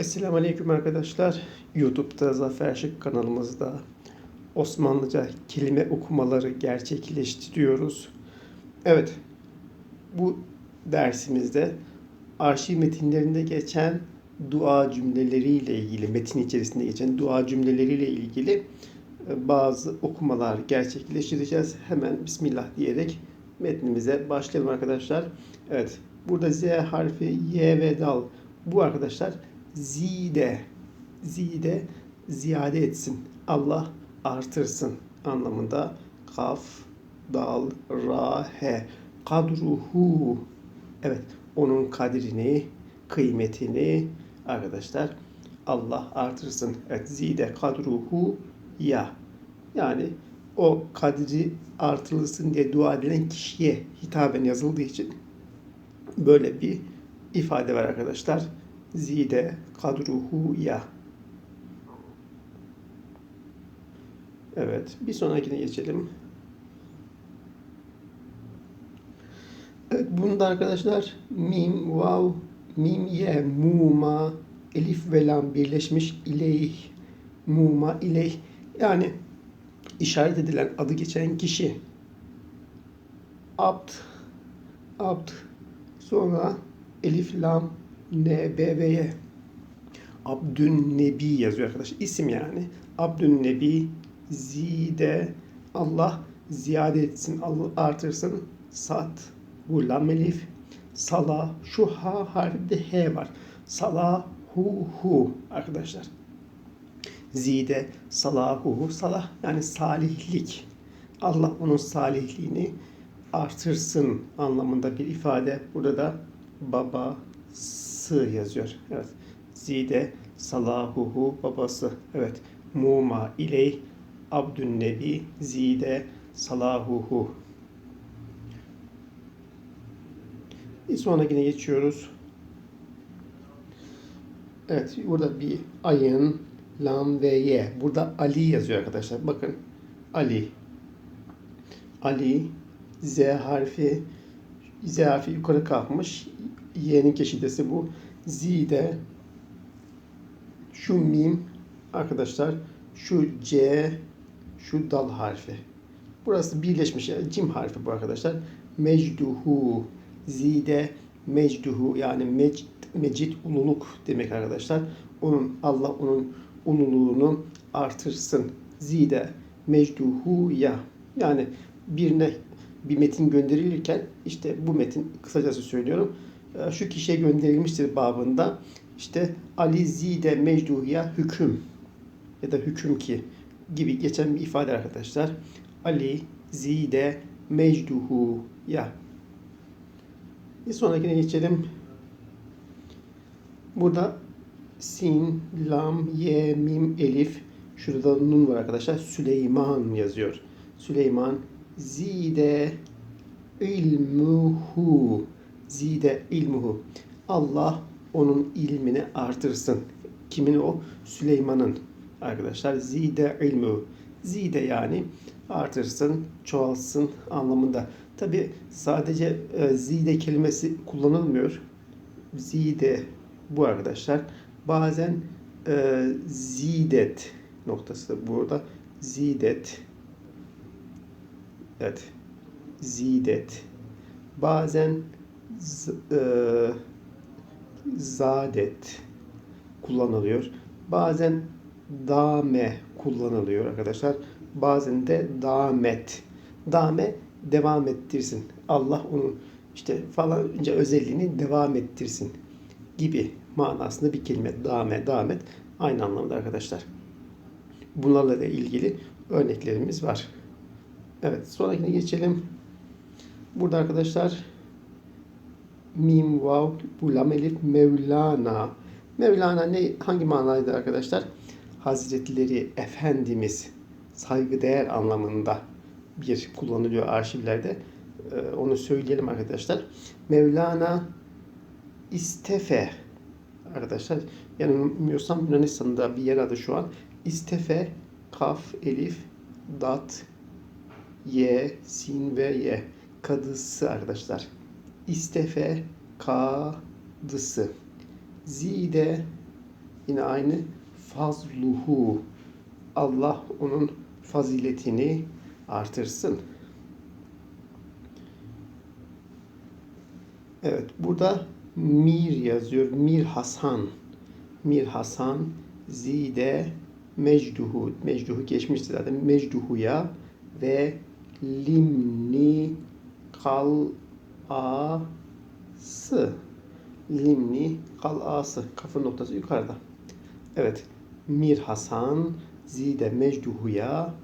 Esselamu Aleyküm arkadaşlar. YouTube'da Zafer Şık kanalımızda Osmanlıca kelime okumaları gerçekleştiriyoruz. Evet, bu dersimizde arşiv metinlerinde geçen dua cümleleriyle ilgili, metin içerisinde geçen dua cümleleriyle ilgili e, bazı okumalar gerçekleştireceğiz. Hemen Bismillah diyerek metnimize başlayalım arkadaşlar. Evet, burada Z harfi, Y ve dal. Bu arkadaşlar zide, zide ziyade etsin. Allah artırsın anlamında kaf, dal, ra, he. Kadruhu. Evet, onun kadrini, kıymetini arkadaşlar Allah artırsın. Evet, zide kadruhu ya. Yani o kadri artırılsın diye dua edilen kişiye hitaben yazıldığı için böyle bir ifade var arkadaşlar. Zide kadruhu ya. Evet, bir sonrakine geçelim. Evet, bunda arkadaşlar mim, vav, mim, ye, muma, elif ve lam birleşmiş ileyh, muma, ileyh. Yani işaret edilen adı geçen kişi. Abd, abd, sonra elif, lam, y. Abdün Nebi yazıyor arkadaşlar. İsim yani. Abdün Nebi zide Allah ziyade etsin, Allah artırsın. Sat, bu lam. Sala, şu ha harfinde h var. Sala, hu hu arkadaşlar. Zide, salahuhu, salah yani salihlik. Allah onun salihliğini artırsın anlamında bir ifade. Burada da baba, sı yazıyor. Evet. Zide salahuhu babası. Evet. Muma iley abdün nebi zide salahuhu. Bir sonrakine geçiyoruz. Evet. Burada bir ayın, lam ve ye. Burada Ali yazıyor arkadaşlar. Bakın. Ali. Ali. Z harfi Z harfi yukarı kalkmış. Y'nin keşidesi bu. Z'de şu mim arkadaşlar şu C şu dal harfi. Burası birleşmiş cim harfi bu arkadaşlar. Mecduhu zide mecduhu yani mecd, mecid ululuk demek arkadaşlar. Onun Allah onun ululuğunu artırsın. Zide mecduhu ya. Yani birine bir metin gönderilirken işte bu metin kısacası söylüyorum şu kişiye gönderilmiştir babında işte Ali zide mecduhiya hüküm ya da hüküm ki gibi geçen bir ifade arkadaşlar. Ali zide mecduhu ya. Bir sonrakine geçelim. Burada sin, lam, ye, mim, elif. Şurada nun var arkadaşlar. Süleyman yazıyor. Süleyman zide ilmuhu zide ilmuhu. Allah onun ilmini artırsın. Kimin o? Süleyman'ın arkadaşlar. Zide ilmu. Zide yani artırsın, çoğalsın anlamında. Tabi sadece e, zide kelimesi kullanılmıyor. Zide bu arkadaşlar. Bazen e, zidet noktası burada. Zidet. Evet. Zidet. Bazen z, e, zadet kullanılıyor. Bazen dame kullanılıyor arkadaşlar. Bazen de damet. Dame devam ettirsin. Allah onun işte falanca özelliğini devam ettirsin gibi manasında bir kelime. Dame, damet aynı anlamda arkadaşlar. Bunlarla da ilgili örneklerimiz var. Evet, sonrakine geçelim. Burada arkadaşlar mim, vav, bu lam, elif, Mevlana. Mevlana ne, hangi manaydı arkadaşlar? Hazretleri, Efendimiz, saygıdeğer anlamında bir kullanılıyor arşivlerde. Ee, onu söyleyelim arkadaşlar. Mevlana İstefe arkadaşlar. Yanılmıyorsam Yunanistan'da bir yer adı şu an. İstefe, kaf, elif, dat, ye, sin ve ye. Kadısı arkadaşlar istefe kadısı. Zide Yine aynı fazluhu. Allah onun faziletini artırsın. Evet, burada Mir yazıyor. Mir Hasan. Mir Hasan zide mecduhu. Mecduhu geçmişti zaten. Mecduhuya ve limni kal'ası. Limni kal'ası. Kafa noktası yukarıda. Evet. Mir Hasan zide mecduhuya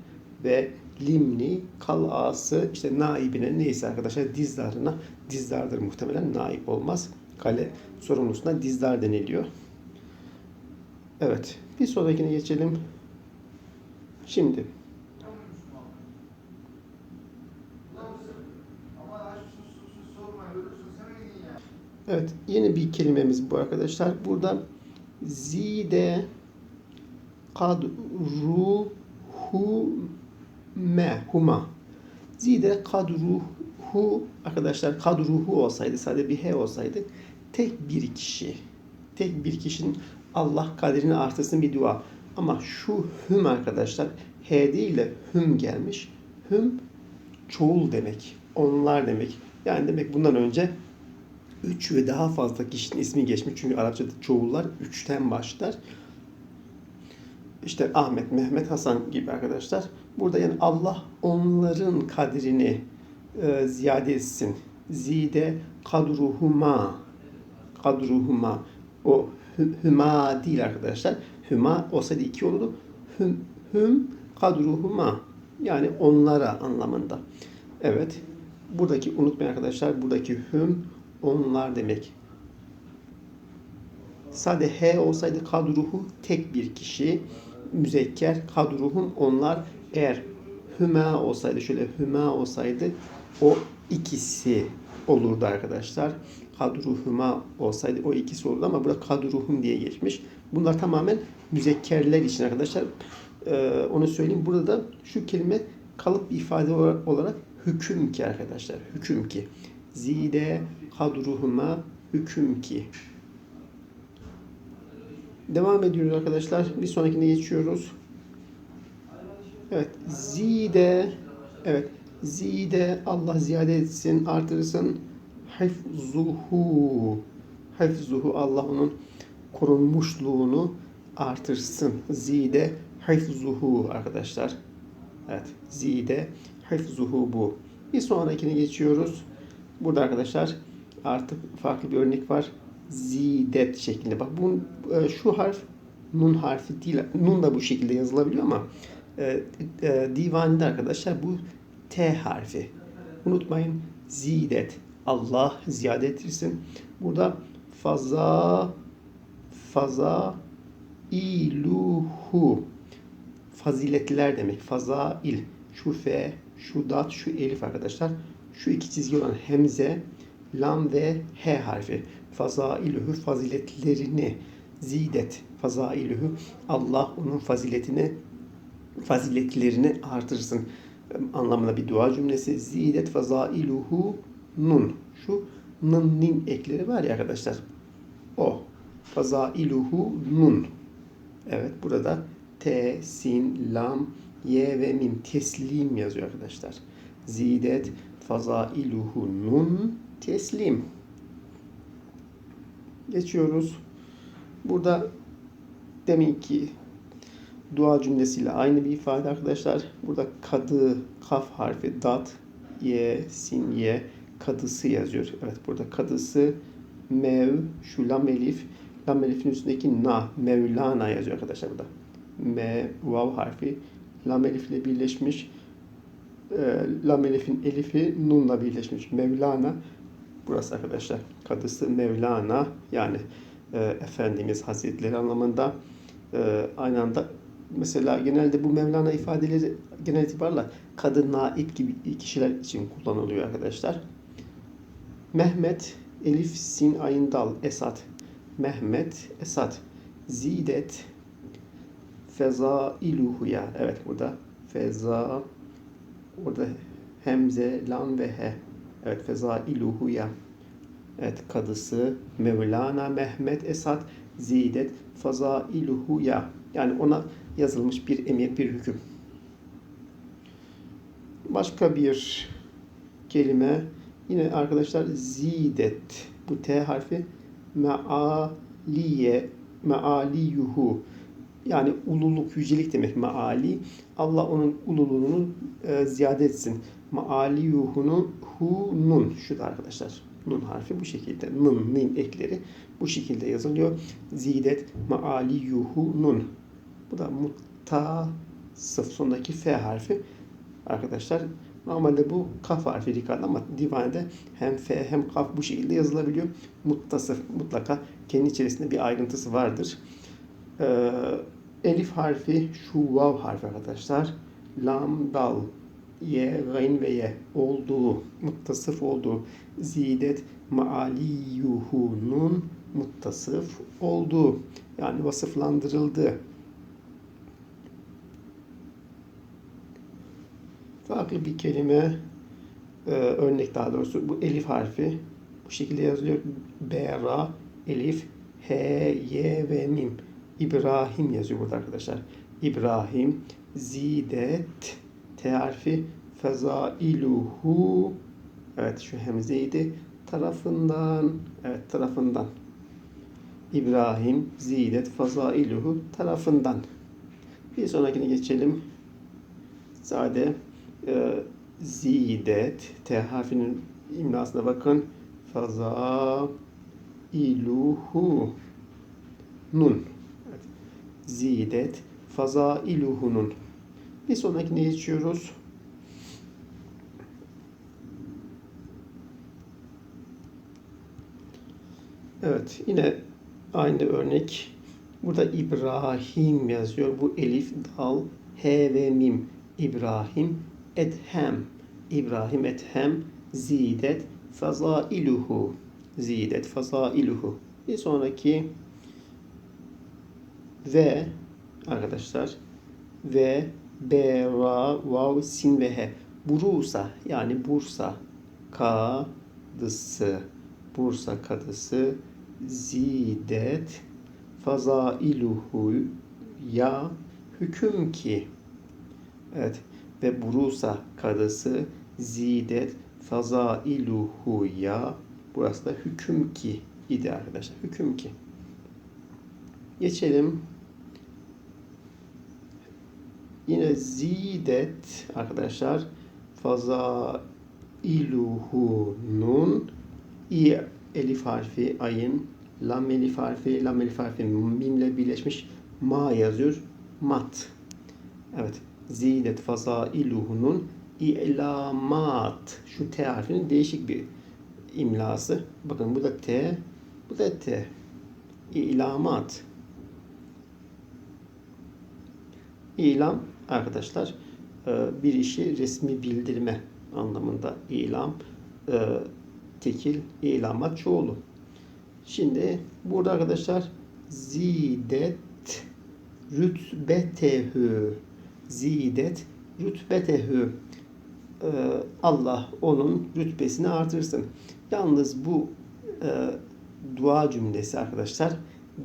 ve limni kal'ası işte naibine neyse arkadaşlar dizdarına dizdardır muhtemelen naip olmaz. Kale sorumlusuna dizdar deniliyor. Evet. Bir sonrakine geçelim. Şimdi Evet, yeni bir kelimemiz bu arkadaşlar. Burada zide kadruhu me huma. Zide kadruhu arkadaşlar kadruhu olsaydı sadece bir he olsaydı tek bir kişi tek bir kişinin Allah kaderini artırsın bir dua. Ama şu hüm arkadaşlar he değil de hüm gelmiş. Hüm çoğul demek. Onlar demek. Yani demek bundan önce üç ve daha fazla kişinin ismi geçmiş. Çünkü Arapçada çoğullar üçten başlar. İşte Ahmet, Mehmet, Hasan gibi arkadaşlar. Burada yani Allah onların kadrini e, ziyade etsin. Zide kadruhuma kadruhuma o hüma değil arkadaşlar. Hüma olsaydı iki olurdu. Hüm, hüm kadruhuma yani onlara anlamında. Evet. Buradaki unutmayın arkadaşlar. Buradaki hüm onlar demek. Sade he olsaydı kadruhu tek bir kişi. Müzekker kadruhum onlar. Eğer hüma olsaydı şöyle hüma olsaydı o ikisi olurdu arkadaşlar. Kadruhuma olsaydı o ikisi olurdu ama burada kadruhum diye geçmiş. Bunlar tamamen müzekkerler için arkadaşlar. Ee, onu söyleyeyim. Burada da şu kelime kalıp bir ifade olarak hüküm ki arkadaşlar. Hüküm ki. Zide kadruhuma hüküm ki. Devam ediyoruz arkadaşlar. Bir sonrakine geçiyoruz. Evet. Zide evet. Zide Allah ziyade etsin, artırsın. Hifzuhu. Hifzuhu Allah onun korunmuşluğunu artırsın. Zide hifzuhu arkadaşlar. Evet. Zide hifzuhu bu. Bir sonrakine geçiyoruz. Burada arkadaşlar artık farklı bir örnek var. Zidet şeklinde. Bak bu e, şu harf nun harfi değil. Nun da bu şekilde yazılabiliyor ama e, e, divanede arkadaşlar bu T harfi. Unutmayın zidet. Allah ziyade ettirsin. Burada faza faza iluhu faziletler demek. Fazail. Şu fe, şu dat, şu elif arkadaşlar. Şu iki çizgi olan hemze, lam ve h harfi. Fazailuhu faziletlerini zidet. Fazailuhu Allah onun faziletini faziletlerini artırsın anlamına bir dua cümlesi. Zidet fazailuhu nun. Şu nın nin ekleri var ya arkadaşlar. O. Fazailuhu nun. Evet burada T, sin, lam, ye ve mim teslim yazıyor arkadaşlar. Zidet fazailuhu nun teslim. Geçiyoruz. Burada deminki dua cümlesiyle aynı bir ifade arkadaşlar. Burada kadı, kaf harfi, dat, ye, sin, ye, kadısı yazıyor. Evet burada kadısı mev, şu lam elif, lam elifin üstündeki na, mevlana yazıyor arkadaşlar burada. Me, vav harfi lam elifle birleşmiş. E, lam elifin elifi nunla birleşmiş. Mevlana burası arkadaşlar. Kadısı Mevlana yani e, Efendimiz Hazretleri anlamında e, aynı anda mesela genelde bu Mevlana ifadeleri genel itibarla kadın naip gibi kişiler için kullanılıyor arkadaşlar. Mehmet, Elif, Sin, Ayn, Dal, Esat. Mehmet, Esat. Zidet, Feza, İluhuya. Evet burada Feza, orada Hemze, Lam ve He. Evet Feza, İluhuya. Evet kadısı Mevlana Mehmet Esat Zidet fazailuhu ya. Yani ona yazılmış bir emir, bir hüküm. Başka bir kelime yine arkadaşlar zidet. Bu T harfi mealiye mealiyuhu yani ululuk, yücelik demek maali. Allah onun ululuğunu e, ziyade etsin. Maaliyuhunun hu nun şu da arkadaşlar. Nun harfi bu şekilde. Nın, nin ekleri bu şekilde yazılıyor. Zidet maaliyuhu nun. Bu da muttasıf sondaki F harfi. Arkadaşlar normalde bu kaf harfi dikkat ama divanede hem F hem kaf bu şekilde yazılabiliyor. Muttasıf mutlaka kendi içerisinde bir ayrıntısı vardır. Ee, elif harfi şu vav harfi arkadaşlar. Lam, dal, ye, gayn ve ye olduğu, muttasıf olduğu, zidet, maaliyuhunun muttasıf olduğu yani vasıflandırıldığı. Farklı bir kelime, e, örnek daha doğrusu bu elif harfi bu şekilde yazılıyor. Bera, elif, H, Y ve Mim. İbrahim yazıyor burada arkadaşlar. İbrahim, zidet, T harfi, fezailuhu, evet şu hemzeydi, tarafından, evet tarafından. İbrahim, zidet, fezailuhu, tarafından. Bir sonrakine geçelim. Sade, e, zidet, T harfinin imlasına bakın. Fezailuhu, nun. Zidet, fazailuhunun. Bir sonrakine geçiyoruz. Evet, yine aynı örnek. Burada İbrahim yazıyor. Bu elif, dal, he ve mim. İbrahim, ethem. İbrahim ethem, zidet, fazailuhu. Zidet, fazailuhu. Bir sonraki ve arkadaşlar ve B, Ra, Vav, Sin ve He. Burusa yani Bursa kadısı. Bursa kadısı zidet fazailuhu ya hüküm ki. Evet ve Burusa kadısı zidet fazailuhu ya burası da hüküm ki idi arkadaşlar. Hüküm ki. Geçelim Yine zidet arkadaşlar faza iluhunun i elif harfi ayın lam elif harfi lam elif harfi mimle birleşmiş ma yazıyor mat. Evet. Zidet faza iluhunun ilamat. Şu T harfinin değişik bir imlası. Bakın bu da T, bu da T. İlamat. İlam arkadaşlar e, bir işi resmi bildirme anlamında ilam e, tekil ilama çoğulu. Şimdi burada arkadaşlar zidet rütbetehü zidet rütbetehü e, Allah onun rütbesini artırsın. Yalnız bu dua cümlesi arkadaşlar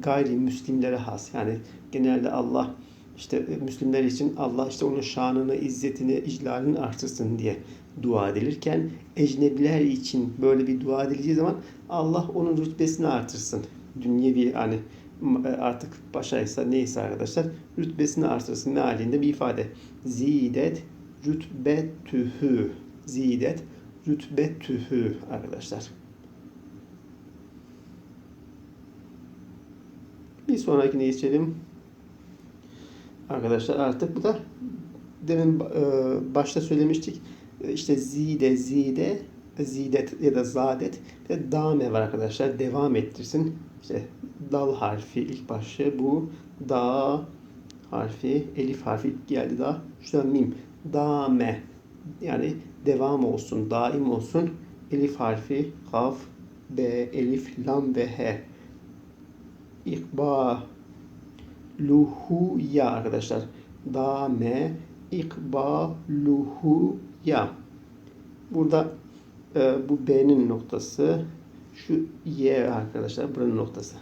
gayrimüslimlere has. Yani genelde Allah işte e, Müslümanlar için Allah işte onun şanını, izzetini, iclalini artırsın diye dua edilirken ecnebiler için böyle bir dua edileceği zaman Allah onun rütbesini artırsın. Dünyevi hani artık başaysa neyse arkadaşlar rütbesini artırsın mealinde bir ifade. Zidet rütbetühü. Zidet rütbetühü arkadaşlar. Bir sonrakine geçelim. Arkadaşlar artık bu da demin e, başta söylemiştik. E, işte zide, zide, zidet ya da zadet ve dame var arkadaşlar. Devam ettirsin. İşte dal harfi ilk başı bu. Da harfi, elif harfi geldi daha. Şuradan mim. Dame. Yani devam olsun, daim olsun. Elif harfi, kaf, b, elif, lam ve he. İkba luhu ya arkadaşlar. Dame ikbaluhu ya. Burada e, bu B'nin noktası şu Y arkadaşlar buranın noktası.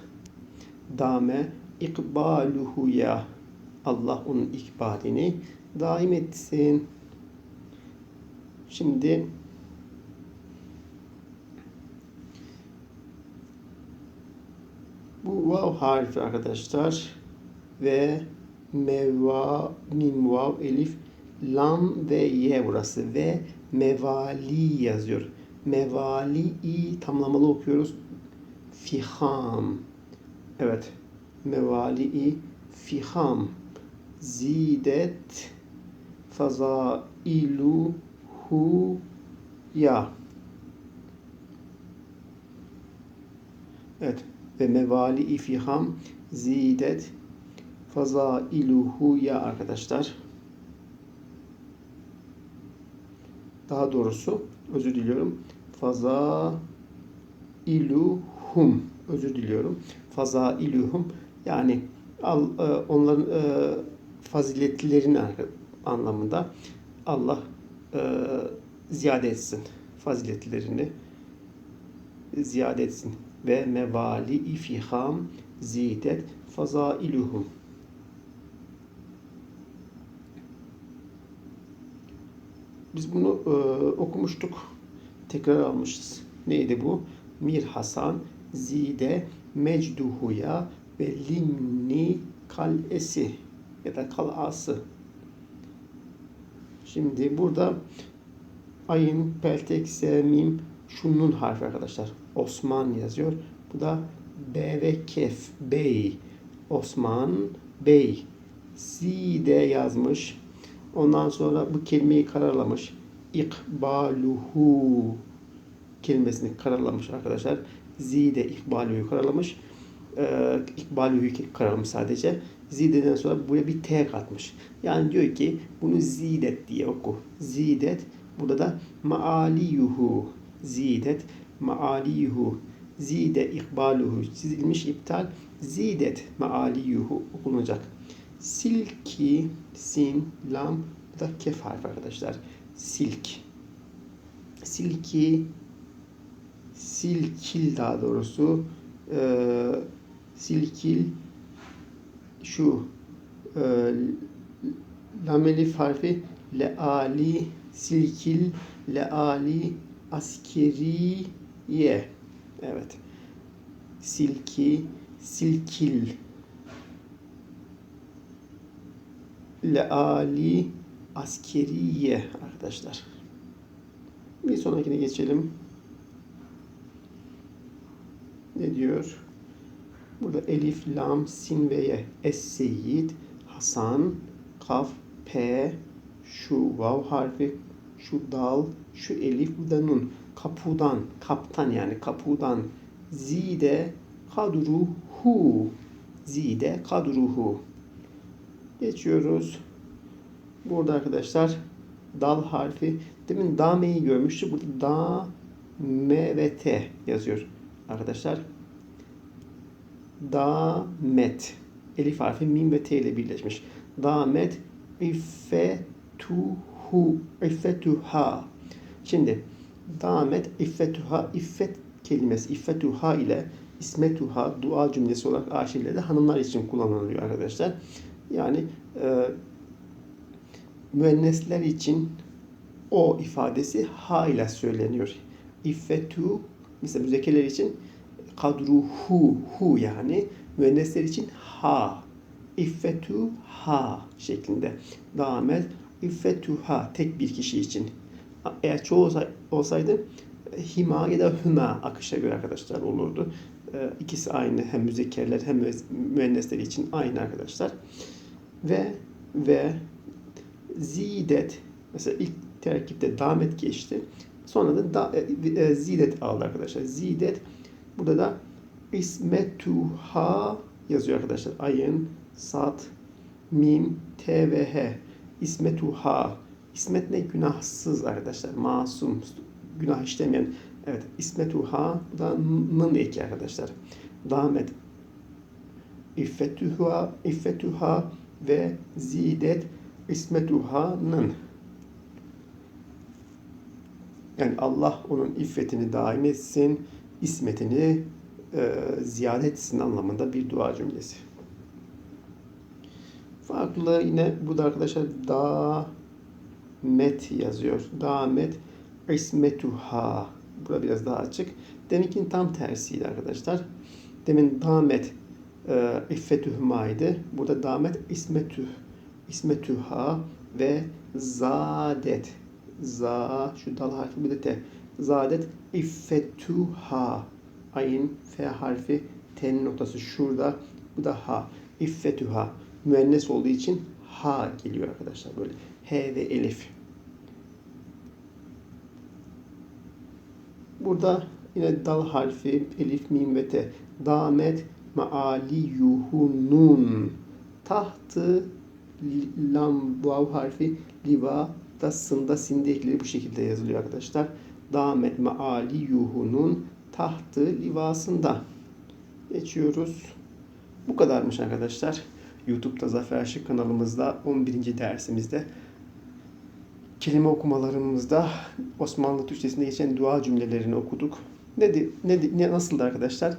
Dame ikbaluhu ya. Allah onun ikbalini daim etsin. Şimdi bu vav harfi arkadaşlar ve meva, mim, vav, elif, lam ve ye burası ve mevali yazıyor. Mevali i tamlamalı okuyoruz. Fiham. Evet. Mevali i fiham. Zidet fazailu hu ya. Evet. Ve mevali i fiham zidet fazailuhu ya arkadaşlar. Daha doğrusu özür diliyorum. Faza iluhum özür diliyorum. Faza iluhum yani al, e, onların e, faziletlerin anlamında Allah e, ziyade etsin faziletlerini ziyade etsin ve mevali ifiham zidet fazailuhum Biz bunu e, okumuştuk. Tekrar almışız. Neydi bu? Mir Hasan Zide Mecduhuya ve Limni Kalesi ya da Kalası. Şimdi burada ayın, peltek, se, mim, şunun harfi arkadaşlar. Osman yazıyor. Bu da B ve Kef. Bey. Osman Bey. Zide yazmış. Ondan sonra bu kelimeyi kararlamış. İkbaluhu kelimesini kararlamış arkadaşlar. Zide ikbaluhu kararlamış. Ee, ikbaluhu kararlamış sadece. Zide'den sonra buraya bir T katmış. Yani diyor ki bunu zidet diye oku. Zidet burada da maaliyuhu zidet maaliyuhu zide ikbaluhu çizilmiş iptal zidet maaliyuhu okunacak. Silki, sin, lam da kef harfi arkadaşlar. Silk. Silki, silkil daha doğrusu e, silkil şu e, lam elif harfi leali silkil leali askeriye evet silki silkil leali askeriye arkadaşlar. Bir sonrakine geçelim. Ne diyor? Burada elif, lam, sin ve ye. Es-seyyid, Hasan, kaf, p, şu vav harfi, şu dal, şu elif, bu da nun. Kapudan, kaptan yani kapudan. Zide kadruhu. Zide kadruhu. Geçiyoruz. Burada arkadaşlar dal harfi. Demin dameyi görmüştük. Burada da, me ve t yazıyor arkadaşlar. Damet. Elif harfi mim ve t ile birleşmiş. Damet iffetuhu iffetuha. Şimdi damet iffetuha iffet kelimesi iffetuha ile ismetuha dua cümlesi olarak arşivlerde hanımlar için kullanılıyor arkadaşlar. Yani e, müennesler için o ifadesi ha ile söyleniyor. İffetu mesela müzekerler için kadruhu hu yani müennesler için ha iffetu ha şeklinde devam et. ha tek bir kişi için. Eğer çoğu olsaydı hima ya da hüma akışa göre arkadaşlar olurdu. E, ikisi aynı hem müzekerler hem müennesler için aynı arkadaşlar ve ve zidet mesela ilk terkipte damet geçti. Sonra da, da e, e, zidet aldı arkadaşlar. Zidet burada da ismetuha yazıyor arkadaşlar. Ayın, sat, mim, t ve h. İsmetuha. İsmet ne? Günahsız arkadaşlar. Masum. Günah işlemeyen. Evet. İsmetuha. Bu da nın eki arkadaşlar. Damet. İffetuha. İffetuha ve zidet ismetuha'nın yani Allah onun iffetini daim etsin, ismetini e, ziyade etsin anlamında bir dua cümlesi. Farklılığı yine burada arkadaşlar da met yazıyor. Damet ismetuha. Burada biraz daha açık. Deminkinin tam tersiydi arkadaşlar. Demin damet e, iffetühmaydı. Burada damet ismetüh. İsmetüha ve zadet. Za şu dal harfi bir de te. Zadet iffetuha. Ayın f harfi t'nin noktası şurada. Bu da ha. İffetüha. Müennes olduğu için ha geliyor arkadaşlar böyle. H ve elif. Burada yine dal harfi, elif, mim ve te. Damet maaliyuhunun. Tahtı lam vav harfi liva da sında bu şekilde yazılıyor arkadaşlar. Damet maaliyuhunun tahtı livasında. Geçiyoruz. Bu kadarmış arkadaşlar. YouTube'da Zafer Şık kanalımızda 11. dersimizde kelime okumalarımızda Osmanlı Türkçesinde geçen dua cümlelerini okuduk. Ne, ne, ne nasıldı arkadaşlar?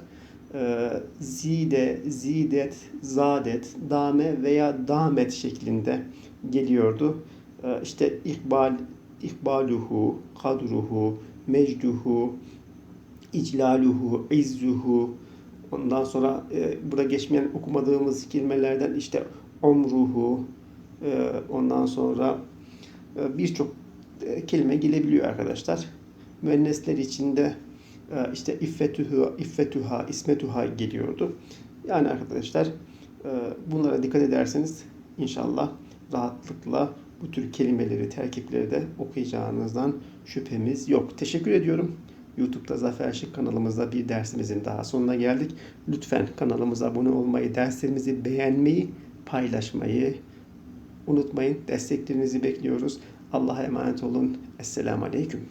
Ee, zide, zidet, zadet, dame veya damet şeklinde geliyordu. Ee, işte ikbal, ikbaluhu, kadruhu, mecduhu, iclaluhu, izzuhu, ondan sonra e, burada geçmeyen okumadığımız kelimelerden işte umruhu, e, ondan sonra e, birçok e, kelime gelebiliyor arkadaşlar. Müennesler içinde e, işte iffetühü, iffetüha, ismetüha geliyordu. Yani arkadaşlar e, bunlara dikkat ederseniz inşallah rahatlıkla bu tür kelimeleri, terkipleri de okuyacağınızdan şüphemiz yok. Teşekkür ediyorum. YouTube'da Zafer Şık kanalımızda bir dersimizin daha sonuna geldik. Lütfen kanalımıza abone olmayı, derslerimizi beğenmeyi, paylaşmayı unutmayın. Desteklerinizi bekliyoruz. Allah'a emanet olun. Esselamu Aleyküm.